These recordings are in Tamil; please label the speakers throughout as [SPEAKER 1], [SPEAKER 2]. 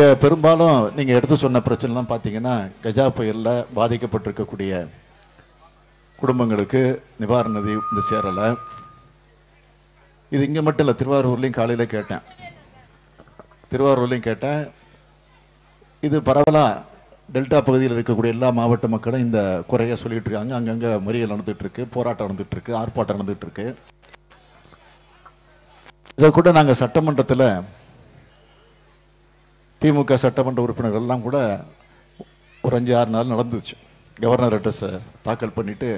[SPEAKER 1] இங்கே பெரும்பாலும் நீங்கள் எடுத்து சொன்ன பிரச்சனைலாம் பார்த்தீங்கன்னா கஜா புயலில் பாதிக்கப்பட்டிருக்கக்கூடிய குடும்பங்களுக்கு நிவாரண நிதி இந்த சேரலை. இது இங்கே மட்டும் இல்லை திருவாரூர்லேயும் காலையில் கேட்டேன். திருவாரூர்லேயும் கேட்டேன். இது பரவலாக டெல்டா பகுதியில் இருக்கக்கூடிய எல்லா மாவட்ட மக்களும் இந்த குறைய சொல்லிட்டு இருக்காங்க. அங்கங்கே மறியல் நடந்துட்டுருக்கு போராட்டம் நடந்துட்டுருக்கு ஆர்ப்பாட்டம் நடந்துட்டுருக்கு. இதை கூட நாங்கள் சட்டமன்றத்தில் திமுக சட்டமன்ற உறுப்பினர்கள் எல்லாம் கூட ஒரு அஞ்சு ஆறு நாள் நடந்துச்சு. கவர்னர் அட்ரஸை தாக்கல் பண்ணிட்டு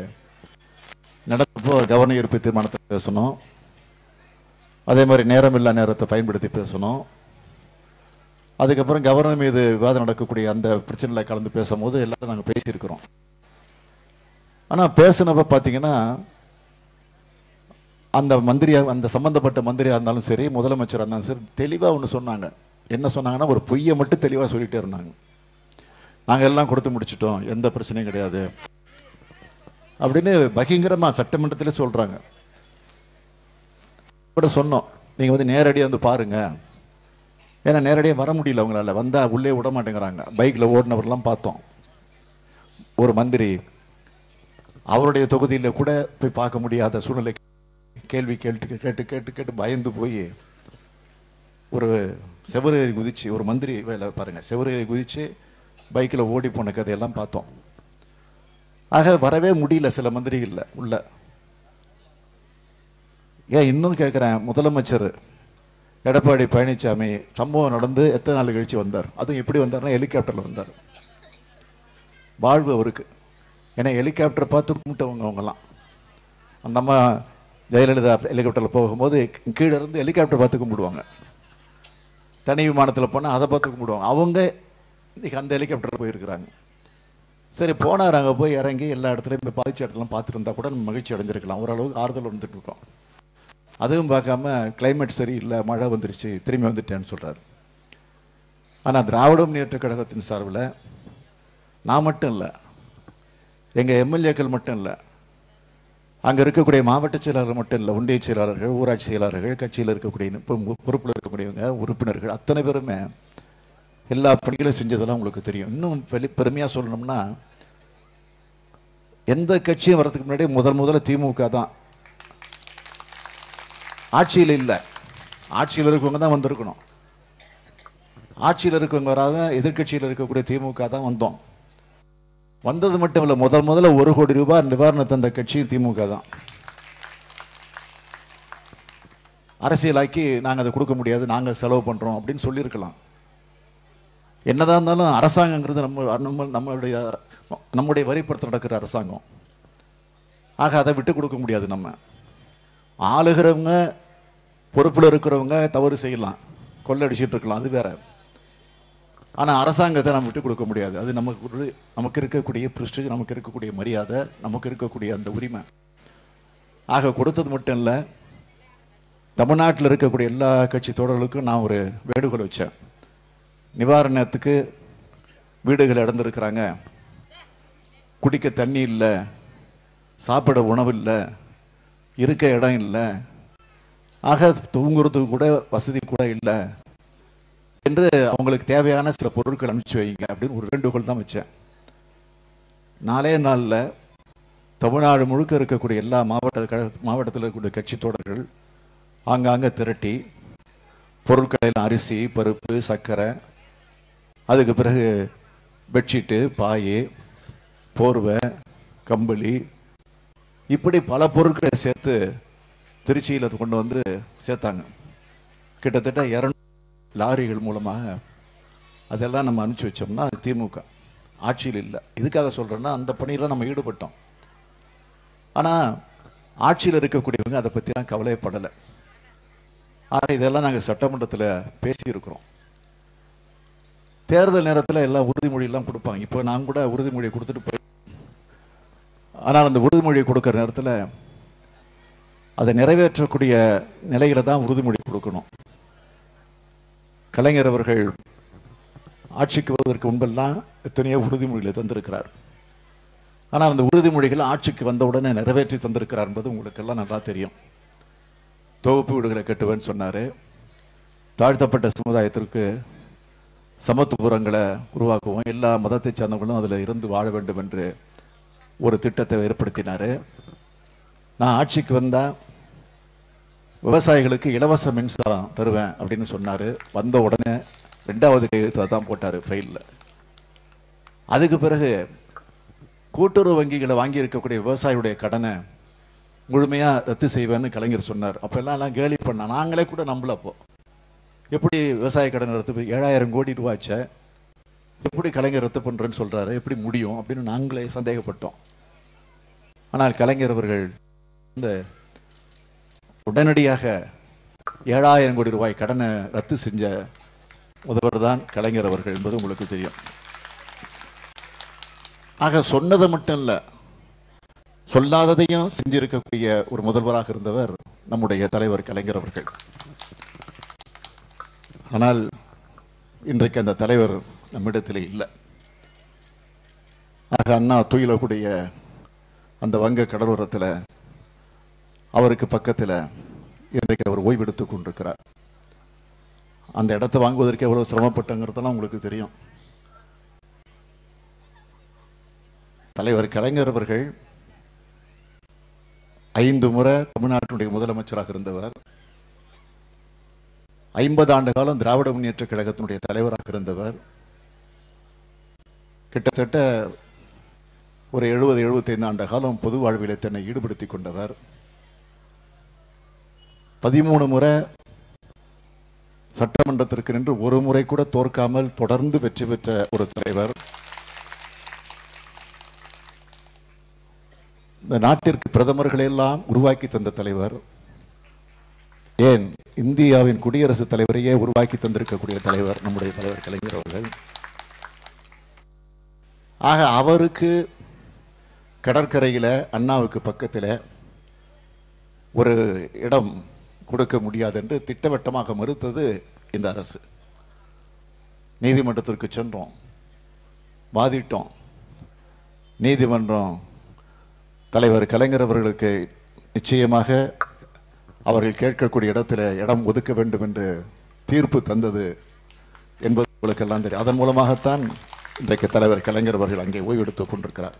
[SPEAKER 1] நடந்தப்போ கவர்னர் ஈர்ப்பு தீர்மானத்தை பேசணும். அதே மாதிரி நேரமில்லா நேரத்தை பயன்படுத்தி பேசணும். அதுக்கப்புறம் கவர்னர் மீது விவாதம் நடக்கக்கூடிய அந்த பிரச்சனையில் கலந்து பேசும்போது எல்லாரும் நாங்கள் பேசியிருக்கிறோம். ஆனால் பேசினப்ப பார்த்தீங்கன்னா அந்த மந்திரியாக அந்த சம்மந்தப்பட்ட மந்திரியாக இருந்தாலும் சரி முதலமைச்சராக இருந்தாலும் சரி தெளிவாக ஒன்று சொன்னாங்க. என்ன சொன்னாங்கன்னா ஒரு பொய்யை மட்டும் தெளிவாக சொல்லிகிட்டே இருந்தாங்க. நாங்கள் எல்லாம் கொடுத்து முடிச்சிட்டோம் எந்த பிரச்சனையும் கிடையாது. அப்படின்னு பகிங்கரமாக சட்டமன்றத்தில் சொல்கிறாங்க கூட சொன்னோம் நீங்கள் வந்து நேரடியாக வந்து பாருங்கள் ஏன்னா நேரடியாக வர முடியல அவங்களால வந்தால் உள்ளே விட மாட்டேங்கிறாங்க. பைக்கில் ஓடினவர்லாம் பார்த்தோம். ஒரு மந்திரி அவருடைய தொகுதியில் கூட போய் பார்க்க முடியாத சூழ்நிலை. கேள்வி கேட்டு கேட்டு கேட்டு கேட்டு பயந்து போய் ஒரு செவரேறி குதிச்சு ஒரு மந்திரி வேலை பாருங்க. செவரேறி குதிச்சு பைக்கில் ஓடி போன கதையெல்லாம் பார்த்தோம். ஆக வரவே முடியல சில மந்திரிகள்ல உள்ள. ஏன் இன்னும் கேட்குறேன் முதலமைச்சர் எடப்பாடி பழனிசாமி சம்பவம் நடந்து எத்தனை நாள் கழிச்சு வந்தார்? அதுவும் எப்படி வந்தார்னா ஹெலிகாப்டரில் வந்தார். வாழ்வு அவருக்கு. ஏன்னா ஹெலிகாப்டர் பார்த்து கும்பிட்டவங்க அவங்கெல்லாம். அந்த அம்மா ஜெயலலிதா ஹெலிகாப்டரில் போகும்போது கீழே இருந்து ஹெலிகாப்டர் பார்த்து கும்பிடுவாங்க. தனி விமானத்தில் போனால் அதை பார்த்து கும்பிடுவாங்க. அவங்க இன்றைக்கி அந்த ஹெலிகாப்டர் போயிருக்கிறாங்க. சரி போனார் அங்கே போய் இறங்கி எல்லா இடத்துலையும் போய் பாதிச்ச இடத்துலாம் பார்த்துட்டு இருந்தால் கூட நம்ம மகிழ்ச்சி அடைஞ்சிருக்கலாம். ஓரளவுக்கு ஆறுதல் வந்துட்டு இருக்கோம். அதுவும் பார்க்காம கிளைமேட் சரி இல்லை மழை வந்துருச்சு திரும்பி வந்துட்டேன்னு சொல்கிறார் ஆனால் திராவிட முன்னேற்ற கழகத்தின் சார்பில் நான் மட்டும் இல்லை எங்கள் எம்எல்ஏக்கள் மட்டும் இல்லை அங்கே இருக்கக்கூடிய மாவட்ட செயலாளர் மட்டும் இல்லை ஒன்றிய செயலாளர்கள் ஊராட்சி செயலாளர்கள் கட்சியில் இருக்கக்கூடிய பொறுப்பில் இருக்கக்கூடியவங்க உறுப்பினர்கள் அத்தனை பேருமே எல்லா பணிகளும் செஞ்சதெல்லாம் உங்களுக்கு தெரியும். இன்னும் வெளி பெருமையாக சொல்லணும்னா எந்த கட்சியும் வர்றதுக்கு முன்னாடி முதல் முதல்ல திமுக தான். ஆட்சியில் இல்லை. ஆட்சியில் இருக்கவங்க தான் வந்திருக்கணும். ஆட்சியில் இருக்கவங்க வராத எதிர்க்கட்சியில் இருக்கக்கூடிய திமுக தான் வந்தோம். வந்தது மட்டும் இல்லை முதல் முதல்ல ஒரு கோடி ரூபாய் நிவாரணம் தந்த கட்சியும் திமுக தான். அரசியலாக்கி நாங்கள் அதை கொடுக்க முடியாது நாங்கள் செலவு பண்ணுறோம் அப்படின்னு சொல்லியிருக்கலாம். என்னதான் இருந்தாலும் அரசாங்கங்கிறது நம்ம நம்ம நம்மளுடைய நம்முடைய வரிப்படுத்த நடக்கிற அரசாங்கம். ஆக அதை விட்டு கொடுக்க முடியாது நம்ம. ஆளுகிறவங்க பொறுப்பில் இருக்கிறவங்க தவறு செய்யலாம். கொள்ளடிச்சிட்டு இருக்கலாம் அது வேற. ஆனால் அரசாங்கத்தை நம்ம விட்டு கொடுக்க முடியாது. அது நமக்கு ஒரு நமக்கு இருக்கக்கூடிய ப்ரிஸ்டேஜ் நமக்கு இருக்கக்கூடிய மரியாதை நமக்கு இருக்கக்கூடிய அந்த உரிமை. ஆக கொடுத்தது மட்டும் இல்லை தமிழ்நாட்டில் இருக்கக்கூடிய எல்லா கட்சி தோழர்களுக்கும் நான் ஒரு வேடுகோள் வச்சேன். நிவாரணத்துக்கு வீடுகள் இழந்திருக்கிறாங்க. குடிக்க தண்ணி இல்லை சாப்பிட உணவு இல்லை இருக்க இடம் இல்லை. ஆக தூங்குறதுக்கு கூட வசதி கூட இல்லை. என்று அவங்களுக்கு தேவையான சில பொருட்கள் அனுப்பிச்சு வைங்க அப்படின்னு ஒரு வேண்டுகோள் தான் வச்சேன். நாலே நாளில் தமிழ்நாடு முழுக்க இருக்கக்கூடிய எல்லா மாவட்ட கழக மாவட்டத்தில் இருக்கக்கூடிய கட்சி தொடர்கள் ஆங்காங்கே திரட்டி பொருட்களில் அரிசி பருப்பு சர்க்கரை அதுக்கு பிறகு பெட்ஷீட்டு பாய் போர்வை கம்பளி இப்படி பல பொருட்களை சேர்த்து திருச்சியில் கொண்டு வந்து சேர்த்தாங்க. கிட்டத்தட்ட இரநூறு லாரிகள் மூலமாக அதெல்லாம் நம்ம அனுப்பிச்சி வச்சோம்னா அது திமுக. ஆட்சியில் இல்லை. இதுக்காக சொல்கிறேன்னா அந்த பணியில் நம்ம ஈடுபட்டோம். ஆனால் ஆட்சியில் இருக்கக்கூடியவங்க அதை பற்றிலாம் கவலைப்படலை. ஆனால் இதெல்லாம் நாங்கள் சட்டமன்றத்தில் பேசியிருக்கிறோம். தேர்தல் நேரத்தில் எல்லாம் உறுதிமொழியெல்லாம் கொடுப்பாங்க. இப்போ நான் கூட உறுதிமொழியை கொடுத்துட்டு போய் ஆனால் அந்த உறுதிமொழியை கொடுக்குற நேரத்தில் அதை நிறைவேற்றக்கூடிய நிலையில தான் உறுதிமொழி கொடுக்கணும். கலைஞர் அவர்கள் ஆட்சிக்கு வருவதற்கு முன்பெல்லாம் எத்தனையோ உறுதிமொழிகளை தந்திருக்கிறார். ஆனால் அந்த உறுதிமொழிகளை ஆட்சிக்கு வந்த உடனே நிறைவேற்றி தந்திருக்கிறார் என்பது உங்களுக்கெல்லாம் நல்லா தெரியும். தொகுப்பு வீடுகளை கட்டுவேன்னு சொன்னார். தாழ்த்தப்பட்ட சமுதாயத்திற்கு சமத்துவபுரங்களை உருவாக்குவோம். எல்லா மதத்தை சார்ந்தவர்களும் அதில் இருந்து வாழ வேண்டும் என்று ஒரு திட்டத்தை ஏற்படுத்தினார். நான் ஆட்சிக்கு வந்தால் விவசாயிகளுக்கு இலவச மின்சாரம் தருவேன் அப்படின்னு சொன்னார். வந்த உடனே ரெண்டாவது கையெழுத்தை தான் போட்டார் ஃபைலில் அதுக்கு பிறகு கூட்டுறவு வங்கிகளை வாங்கி இருக்கக்கூடிய விவசாயியுடைய கடனை முழுமையாக ரத்து செய்வேன்னு கலைஞர் சொன்னார். அப்போ எல்லாம் எல்லாம் கேலி பண்ண நாங்களே கூட நம்பல அப்போ. எப்படி விவசாய கடன் ரத்து ஏழாயிரம் கோடி ரூபாய்ச்ச எப்படி கலைஞர் ரத்து பண்ணுறேன்னு சொல்கிறாரு எப்படி முடியும் அப்படின்னு நாங்களே சந்தேகப்பட்டோம். ஆனால் கலைஞர் அவர்கள் இந்த உடனடியாக ஏழாயிரம் கோடி ரூபாய் கடனை ரத்து செஞ்ச முதல்வர் தான் கலைஞர் அவர்கள் என்பது உங்களுக்கு தெரியும். ஆக சொன்னதை மட்டும் இல்லை சொல்லாததையும் செஞ்சிருக்கக்கூடிய ஒரு முதல்வராக இருந்தவர் நம்முடைய தலைவர் கலைஞர் அவர்கள். ஆனால் இன்றைக்கு அந்த தலைவர் நம்மிடத்தில் இல்லை. ஆக அண்ணா துயிலக்கூடிய அந்த வங்க கடலோரத்தில் அவருக்கு பக்கத்தில் இன்றைக்கு அவர் ஓய்வெடுத்து கொண்டிருக்கிறார். அந்த இடத்தை வாங்குவதற்கு எவ்வளோ சிரமப்பட்டங்கிறதெல்லாம் உங்களுக்கு தெரியும். தலைவர் கலைஞர் அவர்கள் ஐந்து முறை தமிழ்நாட்டினுடைய முதலமைச்சராக இருந்தவர். ஐம்பது ஆண்டு காலம் திராவிட முன்னேற்ற கழகத்தினுடைய தலைவராக இருந்தவர். கிட்டத்தட்ட ஒரு எழுபது எழுபத்தைந்து ஆண்டு காலம் பொது வாழ்விலே தன்னை ஈடுபடுத்தி கொண்டவர். பதிமூணு முறை சட்டமன்றத்திற்கு நின்று ஒரு முறை கூட தோற்காமல் தொடர்ந்து வெற்றி பெற்ற ஒரு தலைவர். இந்த நாட்டிற்கு பிரதமர்கள் எல்லாம் உருவாக்கி தந்த தலைவர். ஏன்? இந்தியாவின் குடியரசுத் தலைவரையே உருவாக்கி தந்திருக்கக்கூடிய தலைவர் நம்முடைய தலைவர் கலைஞர் அவர்கள். ஆக அவருக்கு கடற்கரையில் அண்ணாவுக்கு பக்கத்தில் ஒரு இடம் கொடுக்க முடியாது என்று திட்டவட்டமாக மறுத்தது இந்த அரசு. நீதிமன்றத்திற்கு சென்றோம். வாதிட்டோம். நீதிமன்றம் தலைவர் கலைஞர் அவர்களுக்கு நிச்சயமாக அவர்கள் கேட்கக்கூடிய இடத்துல இடம் ஒதுக்க வேண்டும் என்று தீர்ப்பு தந்தது என்பது உங்களுக்கெல்லாம் தெரியும். அதன் மூலமாகத்தான் இன்றைக்கு தலைவர் கலைஞர் அவர்கள் அங்கே ஓய்வெடுத்துக் கொண்டிருக்கிறார்.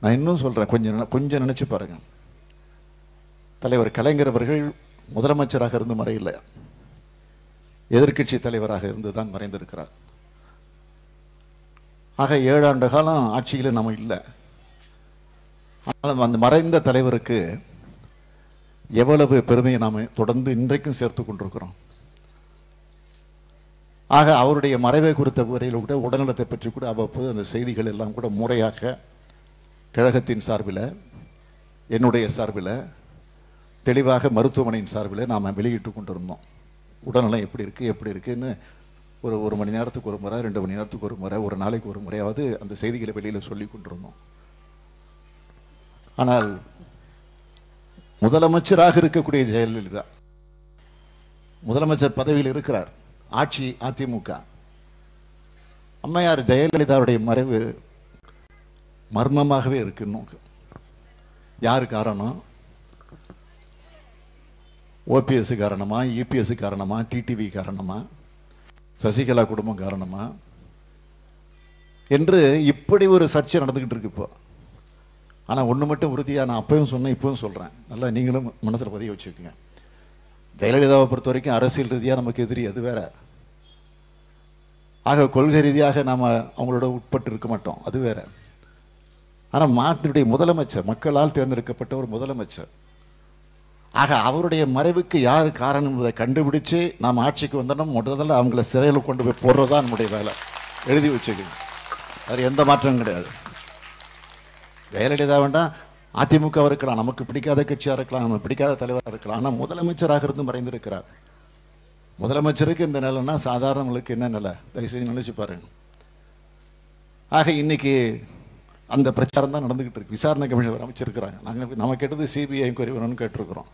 [SPEAKER 1] நான் இன்னும் சொல்றேன். கொஞ்சம் கொஞ்சம் நினைச்சு பாருங்க. தலைவர் கலைஞர் அவர்கள் முதலமைச்சராக இருந்து மறையில்லை எதிர்க்கட்சி தலைவராக இருந்து தான் மறைந்திருக்கிறார். ஆக ஏழாண்டு காலம் ஆட்சியில் நம்ம இல்லை. ஆனால் அந்த மறைந்த தலைவருக்கு எவ்வளவு பெருமையை நாம் தொடர்ந்து இன்றைக்கும் சேர்த்து கொண்டிருக்கிறோம். ஆக அவருடைய மறைவை குறித்த வரையில் கூட உடல்நலத்தை பற்றி கூட அவ்வப்போது அந்த செய்திகள் எல்லாம் கூட முறையாக கழகத்தின் சார்பில் என்னுடைய சார்பில் தெளிவாக மருத்துவமனையின் சார்பில் நாம் வெளியிட்டு கொண்டிருந்தோம். உடல்நலம் எப்படி இருக்குது எப்படி இருக்குன்னு ஒரு ஒரு மணி நேரத்துக்கு ஒரு முறை ரெண்டு மணி நேரத்துக்கு ஒரு முறை ஒரு நாளைக்கு ஒரு முறையாவது அந்த செய்திகளை வெளியில் சொல்லி கொண்டிருந்தோம். ஆனால் முதலமைச்சராக இருக்கக்கூடிய ஜெயலலிதா முதலமைச்சர் பதவியில் இருக்கிறார் ஆட்சி அதிமுக. அம்மையார் ஜெயலலிதாவுடைய மறைவு மர்மமாகவே இருக்குன்னு யார் காரணம்? ஓபிஎஸ் காரணமா இபிஎஸ் காரணமா டிடிவி காரணமா சசிகலா குடும்பம் காரணமா? என்று இப்படி ஒரு சர்ச்சை நடந்துக்கிட்டு இருக்கு இப்போ. ஆனா ஒண்ணு மட்டும் உறுதியா நான் அப்பவும் சொன்னேன் இப்பவும் சொல்றேன். நல்லா நீங்களும் மனசுல பதிய வச்சுக்கோங்க. ஜெயலலிதாவை பொறுத்த வரைக்கும் அரசியல் ரீதியா நமக்கு எதிரி அது வேற. ஆக கொள்கை ரீதியாக நாம அவங்களோட உட்பட்டு இருக்க மாட்டோம் அது வேற. ஆனா மாட்டினுடைய முதலமைச்சர் மக்களால் தேர்ந்தெடுக்கப்பட்ட ஒரு முதலமைச்சர் ஆக அவருடைய மறைவுக்கு யார் காரணம் என்பதை கண்டுபிடிச்சு நாம் ஆட்சிக்கு வந்தோம் முதல்ல அவங்கள சிறையில் கொண்டு போய் போடுறது தான் நம்முடைய வேலை. எழுதி வச்சுக்கணும் அது எந்த மாற்றமும் கிடையாது. ஜெயலலிதா வேண்டாம். அதிமுக இருக்கலாம். நமக்கு பிடிக்காத கட்சியா இருக்கலாம். நமக்கு பிடிக்காத தலைவராக இருக்கலாம். ஆனால் முதலமைச்சராக இருந்து மறைந்திருக்கிறார். முதலமைச்சருக்கு இந்த நிலைன்னா சாதாரணங்களுக்கு என்ன நிலை? தயவுசெய்து நினைச்சு பாருங்க. ஆக இன்னைக்கு அந்த பிரச்சாரம் தான் நடந்துகிட்டு இருக்கு. விசாரணை கமிஷன் அமைச்சிருக்கிறாங்க. நாங்கள் நம்ம கேட்டது சிபிஐ என்கொயரி வேணும்னு கேட்டிருக்கிறோம்.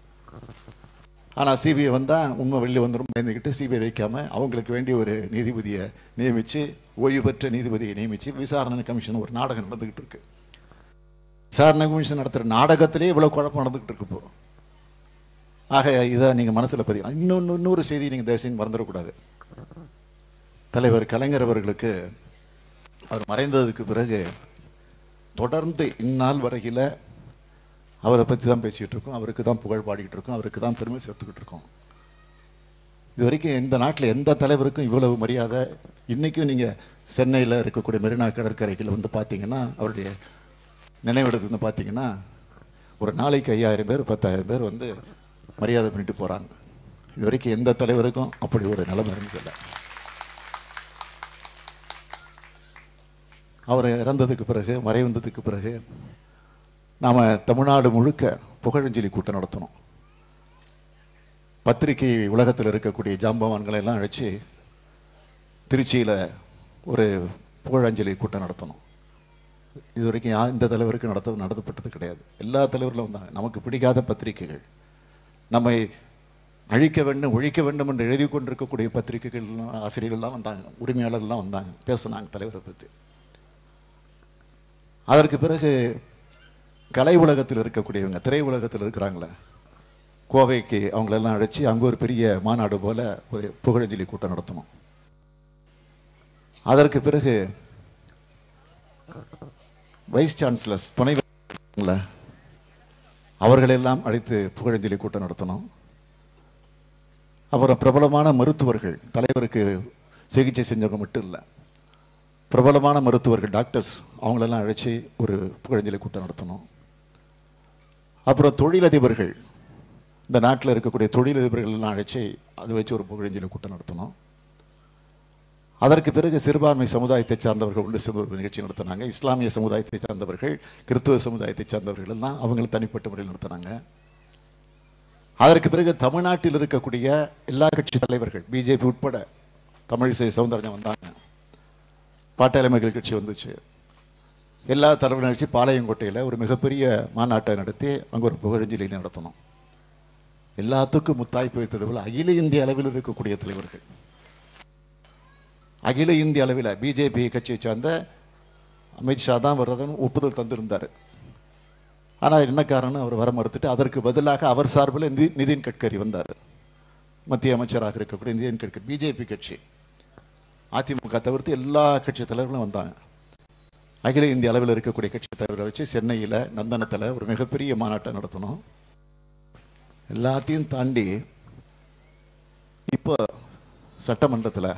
[SPEAKER 1] ஆனால் சிபிஐ வந்தால் உண்மை வெளியில் வந்துடும் பயந்துக்கிட்டு சிபிஐ வைக்காமல் அவங்களுக்கு வேண்டிய ஒரு நீதிபதியை நியமித்து ஓய்வு பெற்ற நீதிபதியை நியமித்து விசாரணை கமிஷன் ஒரு நாடகம் நடந்துக்கிட்டு இருக்கு. விசாரணை கமிஷன் நடத்துகிற நாடகத்திலே இவ்வளோ குழப்பம் நடந்துக்கிட்டு இருக்கு இப்போ. ஆக இதை நீங்கள் மனசில் பதிவு இன்னொன்று இன்னொரு செய்தி நீங்கள் தயவுசெய்து மறந்துடக்கூடாது. தலைவர் கலைஞர் அவர்களுக்கு அவர் மறைந்ததுக்கு பிறகு தொடர்ந்து இந்நாள் வரையில் அவரை பற்றி தான் பேசிகிட்டு இருக்கோம். அவருக்கு தான் புகழ் பாடிக்கிட்டு இருக்கோம். அவருக்கு தான் பெருமை சேர்த்துக்கிட்டு இருக்கோம். இது வரைக்கும் இந்த நாட்டில் எந்த தலைவருக்கும் இவ்வளவு மரியாதை? இன்றைக்கும் நீங்கள் சென்னையில் இருக்கக்கூடிய மெரினா கடற்கரையில் வந்து பார்த்தீங்கன்னா அவருடைய நினைவிடத்துல வந்து பார்த்தீங்கன்னா ஒரு நாளைக்கு ஐயாயிரம் பேர் பத்தாயிரம் பேர் வந்து மரியாதை பண்ணிட்டு போகிறாங்க இது வரைக்கும் எந்த தலைவருக்கும் அப்படி ஒரு நிலைமை இருந்ததில்லை. அவர் இறந்ததுக்கு பிறகு மறைவந்ததுக்கு பிறகு நாம் தமிழ்நாடு முழுக்க புகழஞ்சலி கூட்டம் நடத்தணும். பத்திரிகை உலகத்தில் இருக்கக்கூடிய ஜாம்பவான்களை எல்லாம் அழைச்சி திருச்சியில் ஒரு புகழஞ்சலி கூட்டம் நடத்தணும். இது வரைக்கும் யா இந்த தலைவருக்கு நடத்த நடத்தப்பட்டது கிடையாது. எல்லா தலைவர்களும் வந்தாங்க. நமக்கு பிடிக்காத பத்திரிகைகள். நம்மை அழிக்க வேண்டும் ஒழிக்க வேண்டும் என்று எழுதி கொண்டிருக்கக்கூடிய பத்திரிகைகள் ஆசிரியர்கள்லாம் வந்தாங்க. உரிமையாளர்கள்லாம் வந்தாங்க. பேசினாங்க தலைவரை பற்றி அதற்கு பிறகு கலை உலகத்தில் இருக்கக்கூடியவங்க திரை உலகத்தில் இருக்கிறாங்களே கோவைக்கு அவங்களெல்லாம் அழைச்சி அங்கே ஒரு பெரிய மாநாடு போல ஒரு புகழஞ்சலி கூட்டம் நடத்தணும். அதற்கு பிறகு வைஸ் சான்சலர்ஸ் துணை அவர்களெல்லாம் அழைத்து புகழஞ்சலி கூட்டம் நடத்தணும். அப்புறம் பிரபலமான மருத்துவர்கள் தலைவருக்கு சிகிச்சை செஞ்சவங்க மட்டும் இல்லை பிரபலமான மருத்துவர்கள் டாக்டர்ஸ் அவங்களெல்லாம் அழைச்சி ஒரு புகழஞ்சலி கூட்டம் நடத்தணும். அப்புறம் தொழிலதிபர்கள். இந்த நாட்டில் இருக்கக்கூடிய தொழிலதிபர்கள்லாம் அழைச்சி அதை வச்சு ஒரு புகழஞ்சலி கூட்டம் நடத்தணும். அதற்கு பிறகு சிறுபான்மை சமுதாயத்தை சார்ந்தவர்கள் ஒன்று சேர்ந்து ஒரு நிகழ்ச்சி நடத்தினாங்க. இஸ்லாமிய சமுதாயத்தை சார்ந்தவர்கள் கிறிஸ்துவ சமுதாயத்தை சார்ந்தவர்கள் எல்லாம் அவங்களை தனிப்பட்ட முறையில் நடத்தினாங்க. அதற்கு பிறகு தமிழ்நாட்டில் இருக்கக்கூடிய எல்லா கட்சி தலைவர்கள் பிஜேபி உட்பட தமிழிசை சவுந்தரஜன் வந்தாங்க. பாட்டாளி மக்கள் கட்சி வந்துச்சு. எல்லா தலைவர் நிகழ்ச்சி பாளையங்கோட்டையில் ஒரு மிகப்பெரிய மாநாட்டை நடத்தி அங்கே ஒரு புகழஞ்சலி நடத்தணும். எல்லாத்துக்கும் முத்தாய்ப்பு வைத்தது போல அகில இந்திய அளவில் இருக்கக்கூடிய தலைவர்கள். அகில இந்திய அளவில் பிஜேபி கட்சியை சார்ந்த அமித்ஷா தான் வர்றதுன்னு ஒப்புதல் தந்திருந்தார். ஆனால் என்ன காரணம் அவர் வர மறுத்துட்டு அதற்கு பதிலாக அவர் சார்பில் நிதி நிதின் கட்கரி வந்தார். மத்திய அமைச்சராக இருக்கக்கூடிய நிதின் கட்கரி பிஜேபி கட்சி. அதிமுக தவிர்த்து எல்லா கட்சி தலைவர்களும் வந்தாங்க. அகில இந்திய அளவில் இருக்கக்கூடிய கட்சி தலைவரை வச்சு சென்னையில் நந்தனத்தில் ஒரு மிகப்பெரிய மாநாட்டை நடத்தணும். எல்லாத்தையும் தாண்டி இப்போ சட்டமன்றத்தில்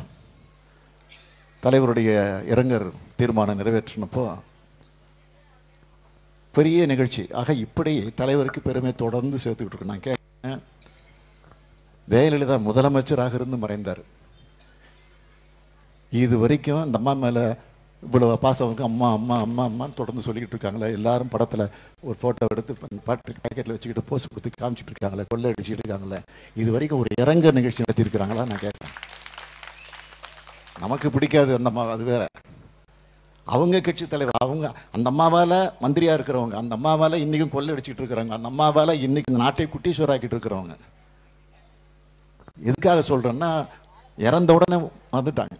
[SPEAKER 1] தலைவருடைய இரங்கர் தீர்மானம் நிறைவேற்றினப்போ பெரிய நிகழ்ச்சி. ஆக இப்படி தலைவருக்கு பெருமை தொடர்ந்து சேர்த்துக்கிட்டு இருக்கு நான் கேட்குறேன் ஜெயலலிதா முதலமைச்சராக இருந்து மறைந்தார். இது வரைக்கும் அந்த அம்மா மேலே இவ்வளவு பாசவங்க அம்மா அம்மா அம்மா அம்மான்னு தொடர்ந்து சொல்லிக்கிட்டு இருக்காங்களே. எல்லாரும் படத்தில் ஒரு ஃபோட்டோ எடுத்து பாட்டு பேக்கெட்டில் வச்சுக்கிட்டு போஸ்ட் கொடுத்து காமிச்சிட்டு இருக்காங்களே கொள்ளை அடிச்சுட்டு இருக்காங்களே. இது வரைக்கும் ஒரு இறங்க நிகழ்ச்சி நடத்தியிருக்கிறாங்களா? நான் கேட்குறேன். நமக்கு பிடிக்காது அந்த அம்மா அது வேற. அவங்க கட்சி தலைவர் அவங்க அந்த அம்மாவால் மந்திரியாக இருக்கிறவங்க அந்த அம்மாவால் இன்னைக்கும் கொள்ளை அடிச்சுட்டு இருக்கிறவங்க அந்த அம்மாவால் இன்னைக்கு இந்த நாட்டை குட்டீஸ்வராக்கிட்டு இருக்கிறவங்க. எதுக்காக சொல்கிறேன்னா இறந்த உடனே வந்துட்டாங்க.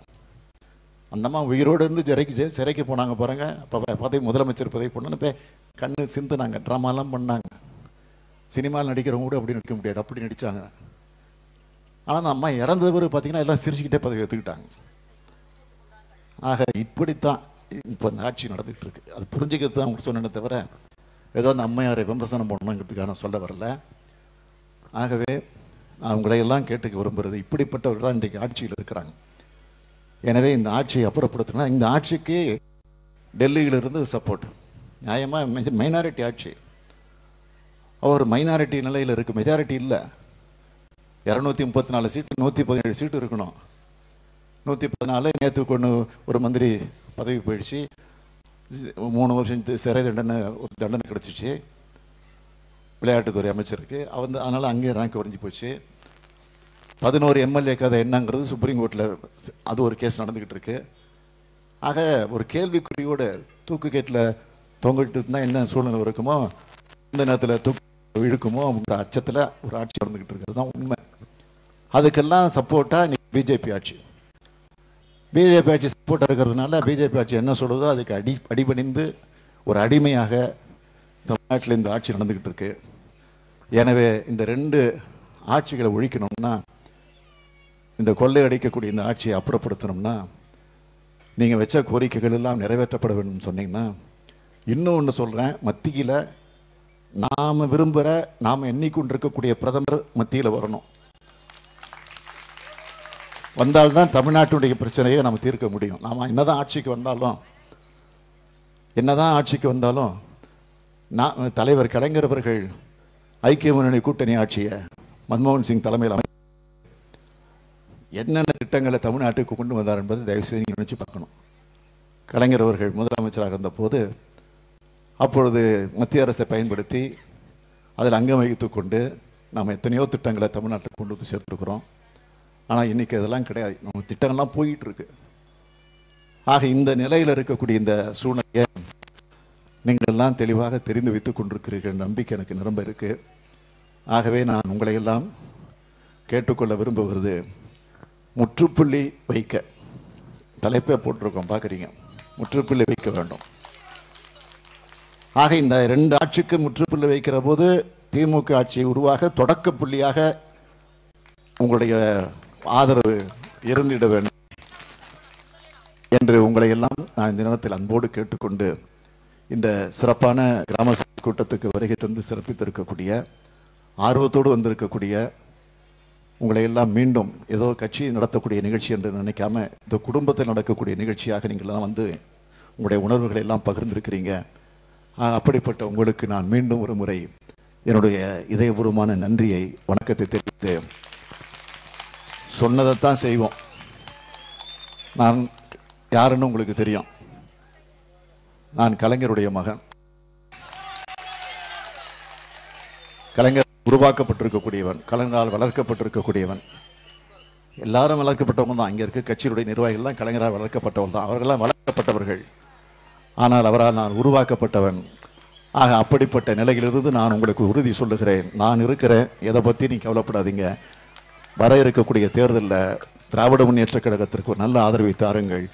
[SPEAKER 1] அந்த அம்மா உயிரோடு இருந்து சிறைக்கு சிறைக்கு போனாங்க பாருங்க. அப்போ பதவி முதலமைச்சர் பதவி பண்ணு இப்போ கண்ணு சிந்துனாங்க. ட்ராமாலாம் பண்ணாங்க. சினிமாவில் நடிக்கிறவங்க கூட அப்படி நடிக்க முடியாது. அப்படி நடித்தாங்க ஆனால் அந்த அம்மா இறந்த பிறகு பார்த்தீங்கன்னா எல்லாம் சிரிச்சுக்கிட்டே பதவி எடுத்துக்கிட்டாங்க ஆக இப்படித்தான் இப்போ அந்த ஆட்சி நடந்துகிட்டு இருக்கு. அது புரிஞ்சுக்கிறது தான் உங்களுக்கு சொன்னேனே தவிர ஏதோ அந்த அம்மையாரை விமர்சனம் பண்ணணுங்கிறதுக்கான சொல்ல வரல. ஆகவே நான் உங்களையெல்லாம் கேட்டுக்க விரும்புகிறது இப்படிப்பட்டவர்கள் தான் இன்றைக்கு ஆட்சியில் இருக்கிறாங்க. எனவே இந்த ஆட்சியை அப்புறப்படுத்தணும். இந்த ஆட்சிக்கு டெல்லியிலிருந்து சப்போர்ட் நியாயமாக மைனாரிட்டி ஆட்சி. அவர் மைனாரிட்டி நிலையில் இருக்குது மெஜாரிட்டி இல்லை. இரநூத்தி முப்பத்தி நாலு சீட்டு நூற்றி பதினேழு சீட்டு இருக்கணும். நூற்றி பதினாலு நேற்று கொண்டு ஒரு மந்திரி பதவி போயிடுச்சு. மூணு வருஷம் சிறை தண்டனை ஒரு தண்டனை கிடச்சிச்சு. விளையாட்டுத்துறை அமைச்சருக்கு. அவர் அதனால் அங்கேயே ரேங்க் குறைஞ்சி போச்சு. பதினோரு எம்எல்ஏ கதை என்னங்கிறது சுப்ரீம் கோர்ட்டில் அது ஒரு கேஸ் நடந்துக்கிட்டு இருக்கு. ஆக ஒரு கேள்விக்குறியோட தூக்கு கேட்டில் தொங்கிட்டு இருந்தால் என்ன சூழ்நிலை இருக்குமோ எந்த நேரத்தில் தூக்கு இழுக்குமோ அப்படின்ற அச்சத்தில் ஒரு ஆட்சி நடந்துக்கிட்டு இருக்கிறது தான் உண்மை. அதுக்கெல்லாம் சப்போர்ட்டாக பிஜேபி ஆட்சி. பிஜேபி ஆட்சி சப்போர்ட்டாக இருக்கிறதுனால பிஜேபி ஆட்சி என்ன சொல்லுதோ அதுக்கு அடி அடிபணிந்து ஒரு அடிமையாக தமிழ்நாட்டில் இந்த ஆட்சி நடந்துக்கிட்டு இருக்கு. எனவே இந்த ரெண்டு ஆட்சிகளை ஒழிக்கணும்னா இந்த கொள்ளை அடிக்கக்கூடிய இந்த ஆட்சியை அப்புறப்படுத்தணும்னா நீங்கள் வச்ச கோரிக்கைகள் எல்லாம் நிறைவேற்றப்பட வேண்டும் சொன்னீங்கன்னா இன்னும் ஒன்று சொல்கிறேன் மத்தியில் நாம் விரும்புகிற நாம் எண்ணிக்கொண்டிருக்கக்கூடிய பிரதமர் மத்தியில் வரணும். வந்தால்தான் தமிழ்நாட்டுடைய பிரச்சனையை நம்ம தீர்க்க முடியும். நாம் என்னதான் ஆட்சிக்கு வந்தாலும் என்னதான் ஆட்சிக்கு வந்தாலும் நான் தலைவர் கலைஞர் அவர்கள் ஐக்கிய முன்னணி கூட்டணி ஆட்சியை மன்மோகன் சிங் தலைமையில் அமை என்னென்ன திட்டங்களை தமிழ்நாட்டுக்கு கொண்டு வந்தார் என்பதை தயவுசெய்து நீங்கள் நினச்சி பார்க்கணும். கலைஞர் அவர்கள் முதலமைச்சராக இருந்தபோது அப்பொழுது மத்திய அரசை பயன்படுத்தி அதில் அங்கம் வகித்து கொண்டு நாம் எத்தனையோ திட்டங்களை தமிழ்நாட்டில் கொண்டு வந்து சேர்த்துருக்குறோம். ஆனால் இன்னைக்கு அதெல்லாம் கிடையாது. நம்ம திட்டங்கள்லாம் போயிட்டுருக்கு ஆக இந்த நிலையில் இருக்கக்கூடிய இந்த சூழ்நிலையை நீங்கள் எல்லாம் தெளிவாக தெரிந்து வைத்து கொண்டிருக்கிறீர்கள் நம்பிக்கை எனக்கு நிரம்ப இருக்குது ஆகவே நான் உங்களையெல்லாம் கேட்டுக்கொள்ள விரும்புகிறது. முற்றுப்புள்ளி வைக்க. தலைப்பே போட்டிருக்கோம் பார்க்குறீங்க. முற்றுப்புள்ளி வைக்க வேண்டும். ஆக இந்த ரெண்டு ஆட்சிக்கு முற்றுப்புள்ளி வைக்கிற போது திமுக ஆட்சி உருவாக தொடக்க புள்ளியாக உங்களுடைய ஆதரவு இருந்திட வேண்டும் என்று உங்களை எல்லாம் நான் இந்த நேரத்தில் அன்போடு கேட்டுக்கொண்டு இந்த சிறப்பான கிராம கூட்டத்துக்கு வருகை தந்து சிறப்பித்திருக்கக்கூடிய ஆர்வத்தோடு வந்திருக்கக்கூடிய உங்களை எல்லாம் மீண்டும் ஏதோ கட்சி நடத்தக்கூடிய நிகழ்ச்சி என்று நினைக்காம இந்த குடும்பத்தில் நடக்கக்கூடிய நிகழ்ச்சியாக நீங்கள்லாம் வந்து உங்களுடைய உணர்வுகளை எல்லாம் பகிர்ந்திருக்கிறீங்க. அப்படிப்பட்ட உங்களுக்கு நான் மீண்டும் ஒரு முறை என்னுடைய இதயபூர்வமான நன்றியை வணக்கத்தை தெரிவித்து சொன்னதைத்தான் செய்வோம். நான் யாருன்னு உங்களுக்கு தெரியும். நான் கலைஞருடைய மகன். கலைஞர் உருவாக்கப்பட்டிருக்கக்கூடியவன் கலைஞரால் வளர்க்கப்பட்டிருக்கக்கூடியவன். எல்லாரும் வளர்க்கப்பட்டவங்க தான். அங்கே இருக்க கட்சியினுடைய நிர்வாகிகள்லாம் கலைஞரால் வளர்க்கப்பட்டவர்கள் தான். அவர்களெல்லாம் வளர்க்கப்பட்டவர்கள். ஆனால் அவரால் நான் உருவாக்கப்பட்டவன். ஆக அப்படிப்பட்ட நிலையிலிருந்து நான் உங்களுக்கு உறுதி சொல்லுகிறேன். நான் இருக்கிறேன். எதை பற்றி நீ கவலைப்படாதீங்க. வர இருக்கக்கூடிய தேர்தலில் திராவிட முன்னேற்ற கழகத்திற்கு நல்ல ஆதரவை தாருங்கள்.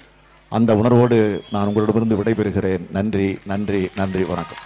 [SPEAKER 1] அந்த உணர்வோடு நான் உங்களிடமிருந்து விடைபெறுகிறேன். நன்றி நன்றி நன்றி. வணக்கம்.